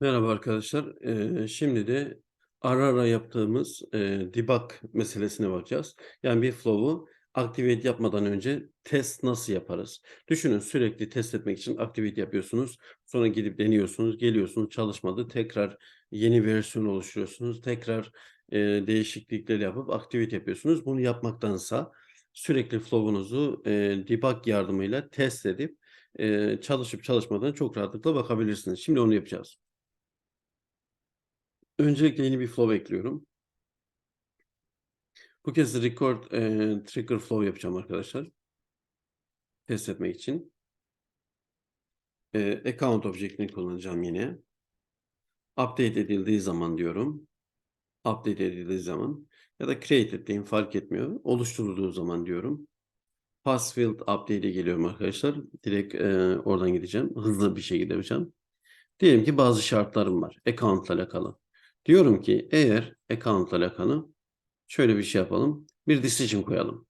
Merhaba arkadaşlar. Eee, şimdi de ara ara yaptığımız eee, debug meselesine bakacağız. Yani bir flow'u activate yapmadan önce test nasıl yaparız? Düşünün sürekli test etmek için activate yapıyorsunuz. Sonra gidip deniyorsunuz, geliyorsunuz, çalışmadı. Tekrar yeni versiyon oluşturuyorsunuz. Tekrar eee, değişiklikler yapıp activate yapıyorsunuz. Bunu yapmaktansa sürekli flow'unuzu eee, debug yardımıyla test edip eee, çalışıp çalışmadığına çok rahatlıkla bakabilirsiniz. Şimdi onu yapacağız. Öncelikle yeni bir flow ekliyorum. Bu kez record eee, trigger flow yapacağım arkadaşlar. Test etmek için. Eee, account object'ini kullanacağım yine. Update edildiği zaman diyorum. Update edildiği zaman ya da created diyeyim fark etmiyor. Oluşturulduğu zaman diyorum. Pass field update'e geliyorum arkadaşlar. Direkt eee, oradan gideceğim. Hızlı bir şekilde yapacağım. Diyelim ki bazı şartlarım var. Account ile alakalı. Diyorum ki eğer account ile alakalı şöyle bir şey yapalım. Bir decision koyalım.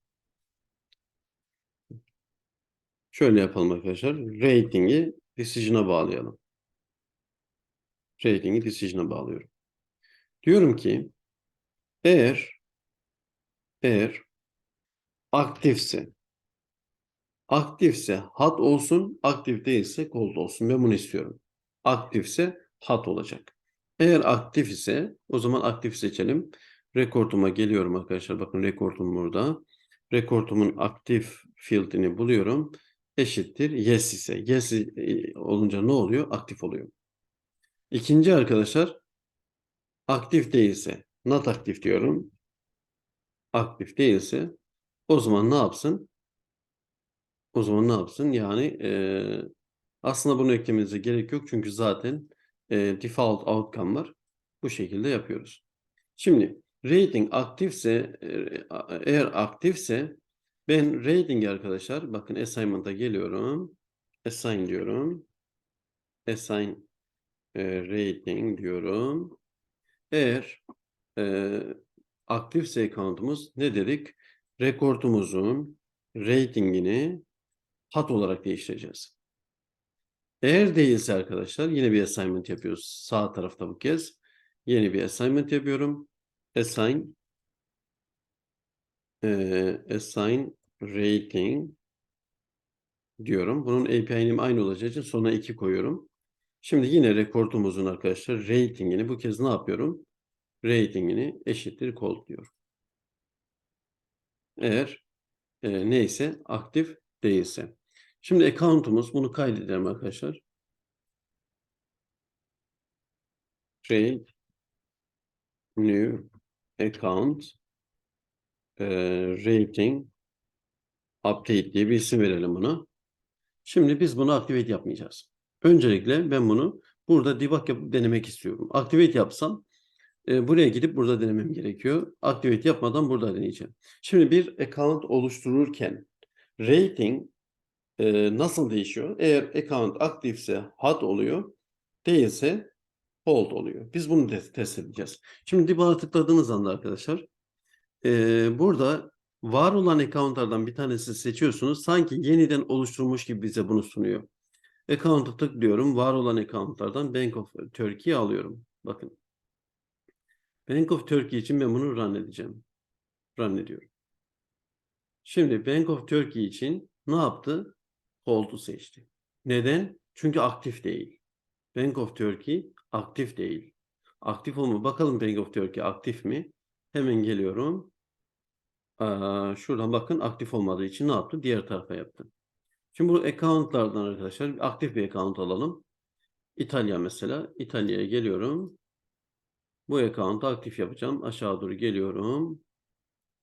Şöyle yapalım arkadaşlar. Rating'i decision'a bağlayalım. Rating'i decision'a bağlıyorum. Diyorum ki eğer eğer aktifse aktifse hot olsun, aktif değilse cold olsun. Ben bunu istiyorum. Aktifse hot olacak. Eğer aktif ise o zaman aktif seçelim. Rekorduma geliyorum arkadaşlar. Bakın rekordum burada. Rekordumun aktif field'ini buluyorum. Eşittir yes ise. Yes e, olunca ne oluyor? Aktif oluyor. İkinci arkadaşlar aktif değilse not aktif diyorum. Aktif değilse o zaman ne yapsın? O zaman ne yapsın? Yani eee, aslında bunu eklemenize gerek yok çünkü zaten eee, default outcome var. Bu şekilde yapıyoruz. Şimdi rating aktifse a- eğer aktifse ben rating arkadaşlar bakın assignment'a geliyorum. Assign diyorum. Assign eee, rating diyorum. Eğer eee aktifse account'umuz ne dedik? Rekordumuzun ratingini hat olarak değiştireceğiz. Eğer değilse arkadaşlar yine bir assignment yapıyoruz. Sağ tarafta bu kez. Yeni bir assignment yapıyorum. Assign eee, assign rating diyorum. Bunun API'nim aynı olacağı için sonuna 2 koyuyorum. Şimdi yine rekordumuzun arkadaşlar ratingini bu kez ne yapıyorum? Ratingini eşittir cold diyorum. Eğer e, neyse aktif değilse. Şimdi account'umuz bunu kaydedelim arkadaşlar. Create new account e, rating update diye bir isim verelim buna. Şimdi biz bunu activate yapmayacağız. Öncelikle ben bunu burada debug yapıp denemek istiyorum. Activate yapsam e, buraya gidip burada denemem gerekiyor. Activate yapmadan burada deneyeceğim. Şimdi bir account oluştururken rating e, nasıl değişiyor? Eğer account aktifse hot oluyor, değilse hold oluyor. Biz bunu de- test edeceğiz. Şimdi debug'a tıkladığınız anda arkadaşlar e, burada var olan accountlardan bir tanesi seçiyorsunuz. Sanki yeniden oluşturmuş gibi bize bunu sunuyor. Account'a tıklıyorum. Var olan accountlardan Bank of Turkey alıyorum. Bakın. Bank of Turkey için ben bunu run edeceğim. Run ediyorum. Şimdi Bank of Turkey için ne yaptı? Hold'u seçti. Neden? Çünkü aktif değil. Bank of Turkey aktif değil. Aktif olma. Bakalım Bank of Turkey aktif mi? Hemen geliyorum. Aa, şuradan bakın aktif olmadığı için ne yaptı? Diğer tarafa yaptı. Şimdi bu accountlardan arkadaşlar aktif bir account alalım. İtalya mesela. İtalya'ya geliyorum. Bu account'u aktif yapacağım. Aşağı doğru geliyorum.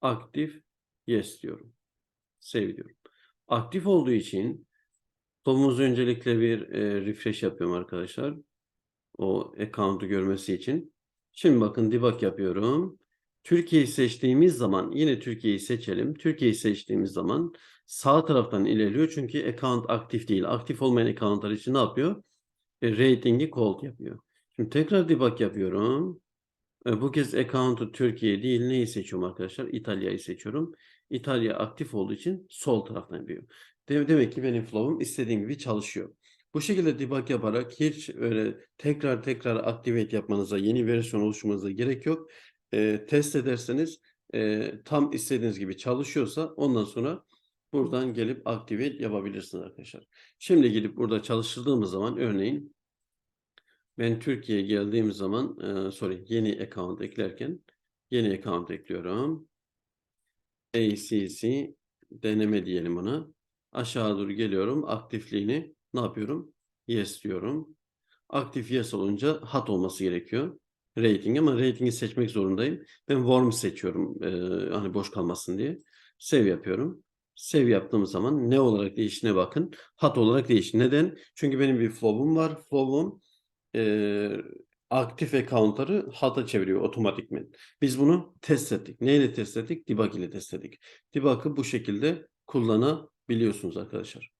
Aktif yes diyorum. Save diyorum. Aktif olduğu için Tomumuz öncelikle bir e, refresh yapıyorum arkadaşlar. O account'u görmesi için. Şimdi bakın debug yapıyorum. Türkiye'yi seçtiğimiz zaman yine Türkiye'yi seçelim. Türkiye'yi seçtiğimiz zaman sağ taraftan ilerliyor. Çünkü account aktif değil. Aktif olmayan accountlar için ne yapıyor? E, rating'i cold yapıyor. Şimdi tekrar debug yapıyorum. E, bu kez account'u Türkiye değil neyi seçiyorum arkadaşlar? İtalya'yı seçiyorum. İtalya aktif olduğu için sol taraftan yapıyor. De- demek ki benim flow'um istediğim gibi çalışıyor. Bu şekilde debug yaparak hiç öyle tekrar tekrar activate yapmanıza, yeni versiyon oluşturmanıza gerek yok. Ee, test ederseniz e, tam istediğiniz gibi çalışıyorsa ondan sonra buradan gelip activate yapabilirsiniz arkadaşlar. Şimdi gidip burada çalıştırdığımız zaman örneğin ben Türkiye'ye geldiğim zaman e, sorry yeni account eklerken yeni account ekliyorum. ACC deneme diyelim ona. Aşağı doğru geliyorum. Aktifliğini ne yapıyorum? Yes diyorum. Aktif yes olunca hot olması gerekiyor. Rating ama ratingi seçmek zorundayım. Ben warm seçiyorum. e, hani boş kalmasın diye. Save yapıyorum. Save yaptığım zaman ne olarak değiştiğine bakın. Hot olarak değişti. Neden? Çünkü benim bir flow'um var. Flow'um e, aktif account'ları hot'a çeviriyor otomatikmen. Biz bunu test ettik. Neyle test ettik? Debug ile test ettik. Debug'ı bu şekilde kullanabiliyorsunuz arkadaşlar.